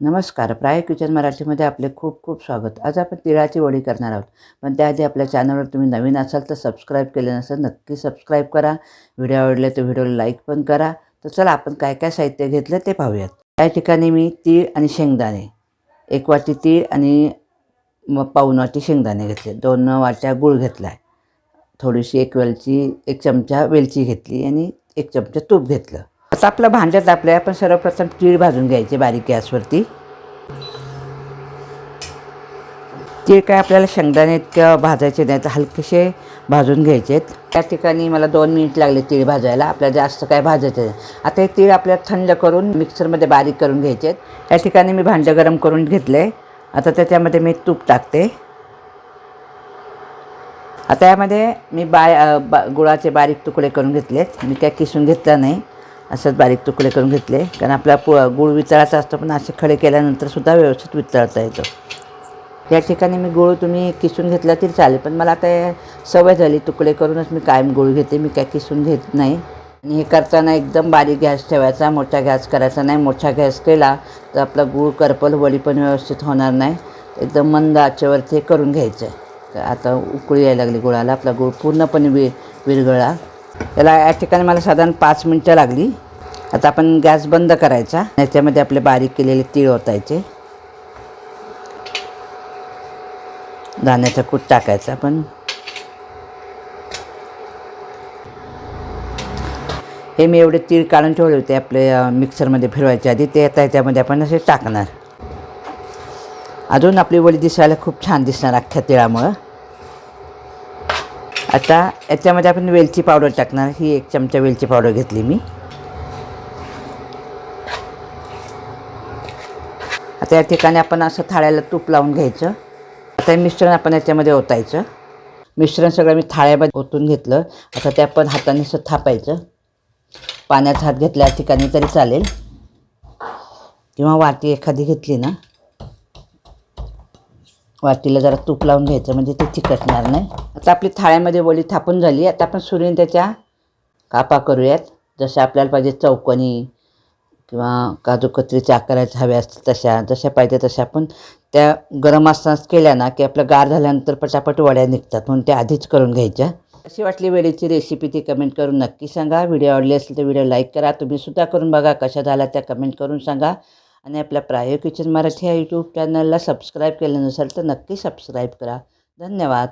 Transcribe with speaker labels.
Speaker 1: नमस्कार प्राय किचन मराठीमध्ये आपले खूप खूप स्वागत. आज आपण तिळाची वडी करणार आहोत. पण त्याआधी आपल्या चॅनलवर तुम्ही नवीन असाल तर सबस्क्राईब केले नसेल नक्की सबस्क्राईब करा. व्हिडिओ आवडले तर व्हिडिओला लाईक पण करा. तर चला आपण काय काय साहित्य घेतलं ते पाहूयात. त्या ठिकाणी मी तीळ आणि शेंगदाणे एक वाटी तीळ आणि मग पाऊण वाटी शेंगदाणे घेतले. दोन वाट्या गूळ घेतला आहे थोडीशी एक वेलची एक चमचा वेलची घेतली आणि एक चमचा तूप घेतलं. आता आपलं भांडं तापलं आहे आपण सर्वप्रथम तीळ भाजून घ्यायचे बारीक गॅसवरती. तीळ काय आपल्याला शेंगदाणे इतकं भाजायचे नाही तर हलकेसे भाजून घ्यायचे आहेत त्या ठिकाणी मला दोन मिनिट लागले तीळ भाजायला. आपल्याला जास्त काय भाजायचं नाही. आता हे तीळ आपल्याला थंड करून मिक्सरमध्ये बारीक करून घ्यायचे आहेत त्या ठिकाणी मी भांडं गरम करून घेतले. आता त्याच्यामध्ये मी तूप टाकते. आता यामध्ये मी बाय बा गुळाचे बारीक तुकडे करून घेतलेत. मी काय किसून घेतला नाही. असंच बारीक तुकडे करून घेतले. कारण आपला पु गूळ वितळाचा असतो पण असे खडे केल्यानंतर सुद्धा व्यवस्थित वितळता येतो. या ठिकाणी मी गूळ तुम्ही किसून घेतला तरी चालेल पण मला आता सवय झाली तुकडे करूनच मी कायम गूळ घेते. मी काय किसून घेत नाही. आणि हे करताना एकदम बारीक गॅस ठेवायचा मोठा गॅस करायचा नाही. मोठा गॅस केला तर आपला गूळ करपल वडी पण व्यवस्थित होणार नाही. एकदम मंद आचेवरती हे करून घ्यायचं. आहे तर आता उकळी यायला लागली गुळाला आपला गूळ पूर्णपणे वि विरगळा त्याला या ठिकाणी मला साधारण पाच मिनटं लागली. आता आपण गॅस बंद करायचा. याच्यामध्ये आपले बारीक केलेले तीळ ओतायचे. धान्याचा कूट टाकायचा आपण. हे मी एवढे तीळ काढून ठेवले होते आपले मिक्सरमध्ये फिरवायच्या आधी. ते आता याच्यामध्ये आपण असे टाकणार. अजून आपली वडी दिसायला खूप छान दिसणार अख्ख्या तिळामुळं. आता याच्यामध्ये आपण वेलची पावडर टाकणार. ही एक चमचा वेलची पावडर घेतली मी. आता या ठिकाणी आपण असं थाळ्याला तूप लावून घ्यायचं. आता हे मिश्रण आपण याच्यामध्ये ओतायचं. मिश्रण सगळं मी थाळ्यामध्ये ओतून घेतलं. आता ते आपण हाताने असं थापायचं. पाण्याचा हात घेतल्या ठिकाणी तरी चालेल. किंवा वाटी एखादी घेतली ना वाटीला जरा तूप लावून घ्यायचं म्हणजे ते चिकटणार नाही. आता आपली थाळ्यामध्ये वडी थापून झाली आता आपण सुरीने त्याच्या कापा करूयात. जशा आपल्याला पाहिजे चौकोनी किंवा काजूकत्रीच्या आकाराच्या हव्या असतात तशा जशा पाहिजे तशा आपण त्या गरम असतानाच केल्या ना की आपलं गार झाल्यानंतर पटापट वड्या निघतात. म्हणून त्या आधीच करून घ्यायच्या. कशी वाटली वेळेची रेसिपी ती कमेंट करून नक्की सांगा. व्हिडिओ आवडली असेल तर व्हिडिओ लाईक करा. तुम्ही सुद्धा करून बघा. कशा झाला त्या कमेंट करून सांगा. आणि आपल्या प्रायो किचन मराठी या यूट्यूब चॅनलला सबस्क्राईब केलं नसेल तर नक्की सबस्क्राईब करा. धन्यवाद.